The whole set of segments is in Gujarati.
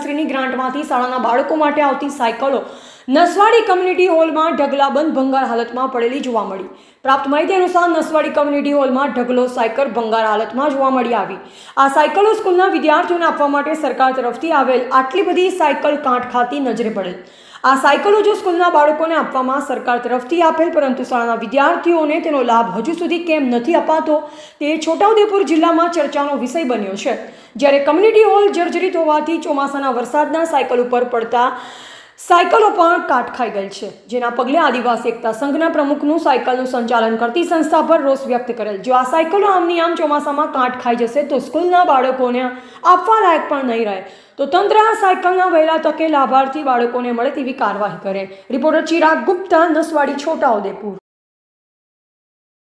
સરકારશ્રીની ગ્રાન્ટમાંથી શાળાના બાળકો માટે આવતી સાયકલો નસવાડી કમ્યુનિટી હોલમાં ઢગલાબંધ ભંગાર હાલતમાં પડેલી જોવા મળી. પ્રાપ્ત માહિતી અનુસાર નસવાડી કમ્યુનિટી હોલમાં ઢગલો સાયકલ ભંગાર હાલતમાં જોવા મળી આવી. આ સાયકલો સ્કૂલના વિદ્યાર્થીઓને આપવા માટે સરકાર તરફથી આવેલ આટલી બધી સાયકલ કાંઠ ખાતી નજરે પડેલ. આ સાયકલો જો સ્કૂલના બાળકોને આપવામાં સરકાર તરફથી આપેલ, પરંતુ શાળાના વિદ્યાર્થીઓને તેનો લાભ હજુ સુધી કેમ નથી અપાતો તે છોટાઉદેપુર જિલ્લામાં ચર્ચાનો વિષય બન્યો છે. જ્યારે કમ્યુનિટી હોલ જર્જરિત હોવાથી ચોમાસાના વરસાદના સાયકલ ઉપર પડતા સાયકલો પણ કાટ ખાઈ ગઈ છે. જેના પગલે આદિવાસી એકતા સંઘના પ્રમુખનું સાયકલનું સંચાલન કરતી સંસ્થા પર રોષ વ્યક્ત કરેલ. જો આ સાયકલો આમની આમ ચોમાસામાં કાટ ખાઈ જશે, તો સ્કૂલના બાળકોને આપવા લાયક પણ નહીં રહે. તો તંત્ર આ સાયકલના વહેલા તકે લાભાર્થી બાળકોને મળે તેવી કાર્યવાહી કરે. રિપોર્ટર ચિરાગ ગુપ્તા, નસવાડી, છોટાઉદેપુર.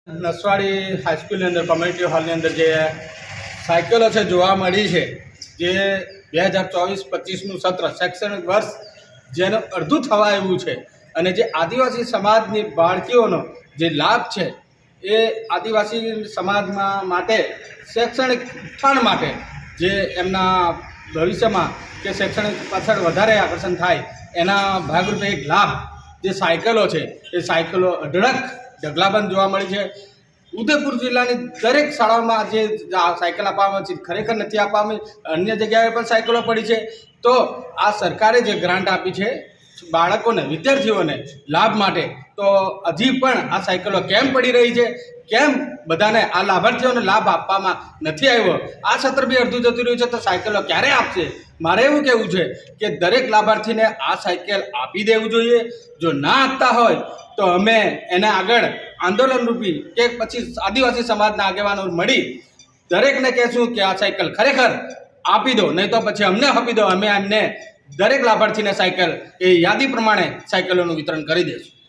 નસવાડી હાઈસ્કૂલની અંદર કોમ્યુનિટી હોલની અંદર જે સાયકલો છે જોવા મળી છે, જે બે હજાર ચોવીસ પચીસનું સત્ર, શૈક્ષણિક વર્ષ જેનું અડધું થવા આવ્યું છે. અને જે આદિવાસી સમાજની બાળકીઓનો જે લાભ છે, એ આદિવાસી સમાજમાં માટે, શૈક્ષણિક ઉત્થાન માટે, જે એમના ભવિષ્યમાં કે શૈક્ષણિક પાછળ વધારે આકર્ષણ થાય, એના ભાગરૂપે એક લાભ, જે સાયકલો છે, એ સાયકલો અઢળક ઢગલાબંધ જોવા મળી છે. ઉદયપુર જિલ્લાની દરેક શાળાઓમાં જે સાયકલ આપવામાં છે, ખરેખર નથી આપવામાં અન્ય જગ્યાએ પણ સાયકલો પડી છે. તો આ સરકારે જે ગ્રાન્ટ આપી છે બાળકોને, વિદ્યાર્થીઓને લાભ માટે. તો હજી પણ આ સાયકલો કેમ પડી રહી છે? કેમ બધાને આ લાભાર્થીઓને લાભ આપવામાં નથી આવ્યો? આ સત્ર બી અડધું જતું રહ્યું છે, તો સાયકલો ક્યારે આપશે? મારે એવું કહેવું છે કે દરેક લાભાર્થીને આ સાયકલ આપી દેવું જોઈએ. જો ના આપતા હોય, તો અમે એને આગળ આંદોલન રૂપી કે પછી આદિવાસી સમાજના આગેવાનો મળી દરેકને કહેશું કે આ સાયકલ ખરેખર આપી દો, નહીં તો પછી અમને આપી દો. અમે એમને દરેક લાભાર્થીને સાયકલ એ યાદી પ્રમાણે સાયકલોનું વિતરણ કરી દઈશું